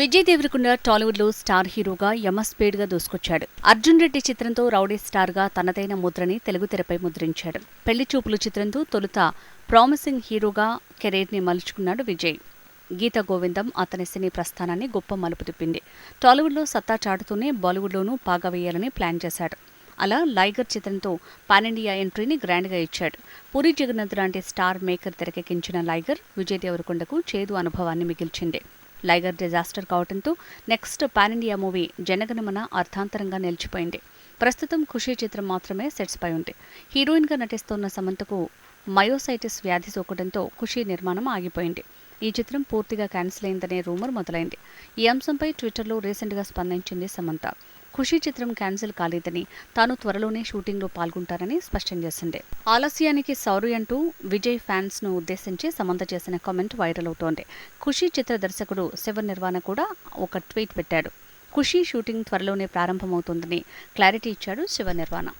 విజయ్ దేవరకొండ టాలీవుడ్లో స్టార్ హీరోగా యమస్పేడ్గా దూసుకొచ్చాడు. అర్జున్ రెడ్డి చిత్రంతో రౌడీ స్టార్గా తనదైన ముద్రని తెలుగు తెరపై ముద్రించాడు. పెళ్ళి చూపులు చిత్రంతో తొలుత ప్రామిసింగ్ హీరోగా కెరీర్ని మలుచుకున్నాడు విజయ్. గీత గోవిందం అతని సినీ ప్రస్థానాన్ని గొప్ప మలుపు తిప్పింది. టాలీవుడ్లో సత్తా చాటుతూనే బాలీవుడ్లోనూ పాగా వేయాలని ప్లాన్ చేశాడు. అలా లైగర్ చిత్రంతో పానిండియా ఎంట్రీని గ్రాండ్గా ఇచ్చాడు. పూరి జగన్నాథ్ లాంటి స్టార్ మేకర్ తెరకెక్కించిన లైగర్ విజయ్ దేవరకొండకు చేదు అనుభవాన్ని మిగిల్చింది. లైగర్ డిజాస్టర్ కావడంతో next pan India movie Jana Gana Mana అర్థాంతరంగా నిలిచిపోయింది. ప్రస్తుతం ఖుషీ చిత్రం మాత్రమే సెట్స్ పై ఉంది. హీరోయిన్గా నటిస్తున్న సమంతకు మయోసైటిస్ వ్యాధి సోకడంతో ఖుషీ నిర్మాణం ఆగిపోయింది. ఈ చిత్రం పూర్తిగా క్యాన్సిల్ అయిందనే రూమర్ మొదలైంది. ఈ అంశంపై ట్విట్టర్లో రీసెంట్గా స్పందించింది సమంత. ఖుషీ చిత్రం క్యాన్సిల్ కాలేదని తాను త్వరలోనే షూటింగ్లో పాల్గొంటారని స్పష్టం చేసింది. ఆలస్యానికి సౌరి అంటూ విజయ్ ఫ్యాన్స్ను ఉద్దేశించి సమంత చేసిన కామెంట్ వైరల్ అవుతోంది. ఖుషీ చిత్ర దర్శకుడు శివ నిర్వాణ కూడా ఒక ట్వీట్ పెట్టాడు. ఖుషీ షూటింగ్ త్వరలోనే ప్రారంభమవుతుందని క్లారిటీ ఇచ్చాడు శివ నిర్వాణ.